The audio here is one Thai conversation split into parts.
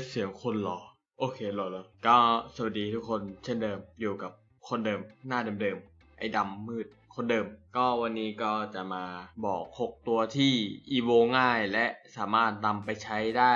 สเสียงคนหรอโอเคหรอแล้วก็สวัสดีทุกคนเช่นเดิมอยู่กับคนเดิมหน้าเดิมๆไอ้ดำมืดคนเดิม ก็วันนี้ก็จะมาบอก 6 ตัวที่อีโวง่ายและสามารถนำไปใช้ได้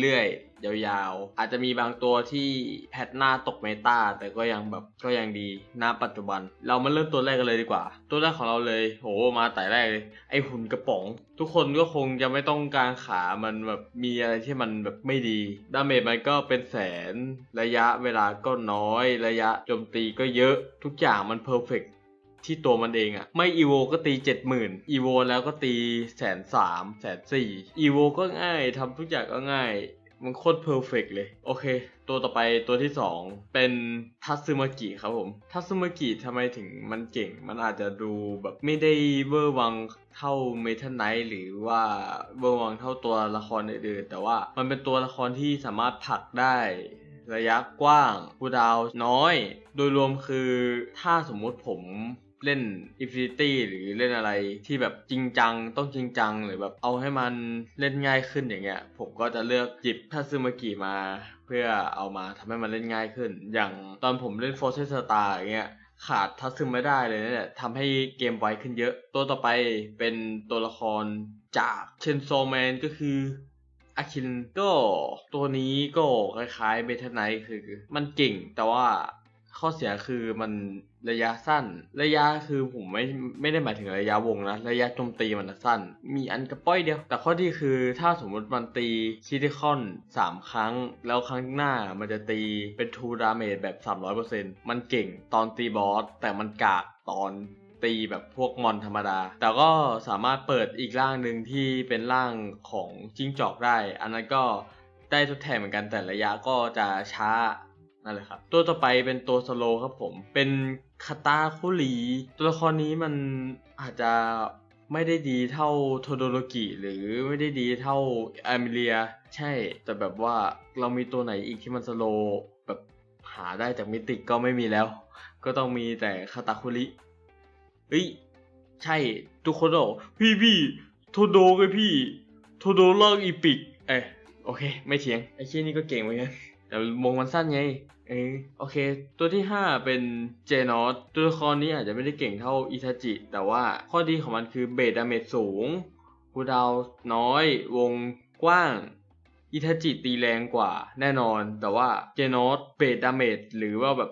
เรื่อยๆ ยาวๆ อาจจะมีบางตัวที่แพทหน้าตกเมตาแต่ก็ยังแบบก็ยังดีณปัจจุบัน เรามาเริ่มตัวแรกกันเลยดีกว่า ตัวแรกของเราเลยโหมาแต่แรกเลย ไอหุ่นกระป๋อง ทุกคนก็คงจะไม่ต้องการขามันแบบมีอะไรที่มันแบบไม่ดีดาเมจมันก็เป็นแสนระยะเวลาก็น้อยระยะโจมตีก็เยอะทุกอย่างมันเพอร์เฟกที่ตัวมันเองอะไม่อีโวก็ตีเจ็ดหมื่นอีโวแล้วก็ตีแสนสามแสนสี่อีโวก็ง่ายทำทุกอย่างก็ง่าย มันโคตรเพอร์เฟกเลย โอเค ตัวต่อไปตัวที่ 2 เป็นทัตสึมากิครับผมทัตสึมากิทำไมถึงมันเก่ง มันอาจจะดูแบบไม่ได้เวอร์วังเท่าเมทัลไนท์หรือว่าเวอร์วังเท่าตัวละครอื่นๆแต่ว่ามันเป็นตัวละครที่สามารถผลักได้ระยะกว้างคูลดาวน์น้อย โดยรวมคือถ้าสมมุติผม เล่น Infinity หรือเล่นอะไรที่แบบจริงจังต้องจริงจัง หรือแบบเอาให้มันเล่นง่ายขึ้นอย่างเงี้ย ผมก็จะเลือกหยิบทัซึมากิมา เพื่อเอามาทำให้มันเล่นง่ายขึ้น อย่างตอนผมเล่น Force Star อย่างเงี้ยขาดทัซึมไม่ได้เลยนะเนี่ยทำให้เกมไวขึ้นเยอะ ตัวต่อไปเป็นตัวละครจากเชนโซแมนก็คืออาคินก็ตัวนี้ก็คล้ายๆเบทไนท์คือ มันเก่งแต่ว่า ข้อเสียคือมันระยะสั้น ระยะคือผมไม่ไม่ได้หมายถึงระยะวงนะ ระยะโจมตีมันสั้น มีอันกระป้อยเดียว แต่ข้อดีคือถ้าสมมติมันตีคิติคอนสามครั้ง แล้วครั้งหน้ามันจะตีเป็นทูดาเมจแบบ 300%มันเก่งตอนตีบอส แต่มันกากตอนตีแบบพวกมอนธรรมดา แต่ก็สามารถเปิดอีกร่างหนึ่งที่เป็นร่างของจิ้งจอกได้ อันนั้นก็ได้ทดแทนเหมือนกันแต่ระยะก็จะช้า นั่นแหละครับ ตัวต่อไปเป็นตัวสโลครับผม เป็นคาตาคุรีตัวละครนี้มันอาจจะไม่ได้ดีเท่าโทโดโรกิหรือไม่ได้ดีเท่าอเมเลีย ใช่ แต่แบบว่าเรามีตัวไหนอีกที่มันสโลแบบหาได้จากมิติก็ไม่มีแล้ว ก็ต้องมีแต่คาตาคุริเฮ้ย ใช่ ทุกคนบอกพี่พี่โทโดไงพี่โทโดเลิกอีปิก เอ้ยโอเค ไม่เถียง ไอ้เชี่ยนี่ก็เก่งเหมือนกัน แต่วงมันสั้นไง เออโอเค ตัวที่ 5 เป็นเจนอสตัวละครนี้อาจจะไม่ได้เก่งเท่าอิทาจิ แต่ว่าข้อดีของมันคือเบสดาเมจสูงคูดาวน้อยวงกว้าง อิทาจิตีแรงกว่าแน่นอน แต่ว่าเจนอสเบสดาเมจหรือว่าแบบ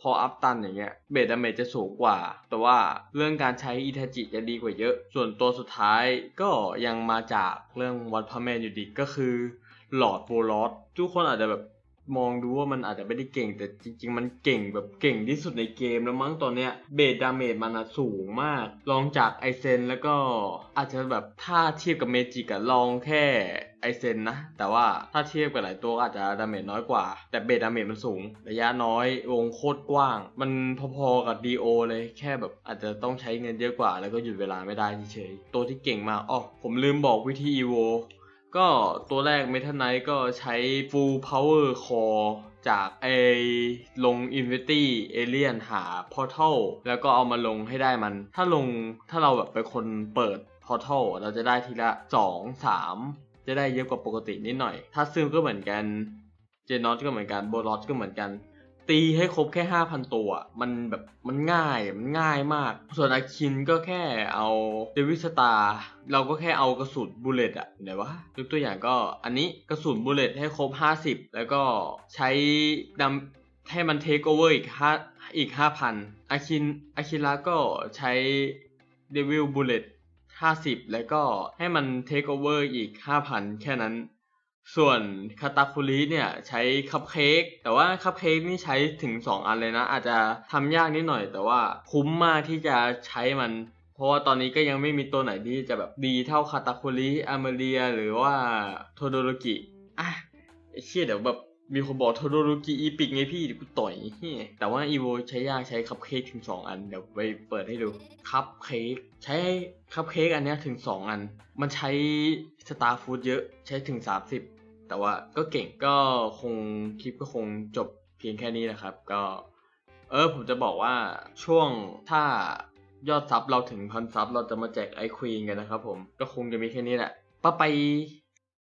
พออัพตันอย่างเงี้ยเบสดาเมจจะสูงกว่า แต่ว่าเรื่องการใช้อิทาจิจะดีกว่าเยอะ ส่วนตัวสุดท้ายก็ยังมาจากเรื่องวัดพระแมนอยู่ดีก็คือหลอดโวลอสทุกคนอาจจะแบบ มองดูว่ามันอาจจะไม่ได้เก่ง แต่จริง ๆ มันเก่งแบบเก่งที่สุดในเกมแล้วมั้งตอนเนี้ยเบสดาเมจมันสูงมากลองจากไอเซนแล้วก็อาจจะแบบถ้าเทียบกับเมจิกอะลองแค่ไอเซนนะ แต่ว่าถ้าเทียบกับหลายตัวอาจจะดาเมจน้อยกว่า แต่เบสดาเมจมันสูง ระยะน้อยวงโคตรกว้าง มันพอๆกับดีโอเลยแค่แบบอาจจะต้องใช้เงินเยอะกว่า แล้วก็หยุดเวลาไม่ได้เฉยๆตัวที่เก่งมากอ๋อผมลืมบอกวิธีอีโว ก็ตัวแรก Meta Knight ก็ใช้ Full Power Core จากไอลง Infinity Alien หา Portal แล้วก็เอามาลงให้ได้มัน ถ้าลงถ้าเราแบบเป็นคนเปิด Portal เราจะได้ทีละ 2 3 จะได้เยอะกว่าปกตินิดหน่อย ถ้าซึมก็เหมือนกัน เจนอตก็เหมือนกัน โบลอสก็เหมือนกัน ตีให้ครบแค่5,000ตัว มันแบบมันง่ายมันง่ายมาก ส่วนอาคินก็แค่เอาเดวิสตาเราก็แค่เอากระสุนบูเลตอะไหนวะยกตัวอย่างก็อันนี้กระสุนบูเลตให้ครบ 50 แล้วก็ใช้ดำให้มันเทคโอเวอร์อีก5อีก5,000อาคินอาคิระก็ใช้เดวิลบูเลต50 แล้วก็ให้มันเทคโอเวอร์อีก 5,000 แค่นั้น ส่วนคาตาคุริเนี่ยใช้คัพเค้กแต่ว่าคัพเค้กนี่ใช้ถึง 2 อันเลยนะ อาจจะทำยากนิดหน่อยแต่ว่าคุ้มมากที่จะใช้มัน เพราะว่าตอนนี้ก็ยังไม่มีตัวไหนที่จะแบบดีเท่าคาตาคุริอามาเรีย หรือว่าโทโดโรกิอะไอ้เชี่ยเดี๋ยวแบบมีคนบอกโทโดโรกิอีปิกไงพี่เดี๋ยวกูต่อยเฮียแต่ว่าอีโวใช้ยากใช้คัพเค้กถึง 2 อัน เดี๋ยวไปเปิดให้ดูคัพเค้กใช้คัพเค้กอันเนี้ยถึง 2 อัน มันใช้สตาร์ฟูดเยอะใช้ถึง 30 แต่ว่าก็เก่งก็คงคลิปก็คงจบเพียงแค่นี้นะครับ ก็ เออผมจะบอกว่าช่วงถ้ายอดซับเราถึงพันซับเราจะมาแจกไอควีนกันนะครับผมก็คงจะมีแค่นี้แหละป้าไป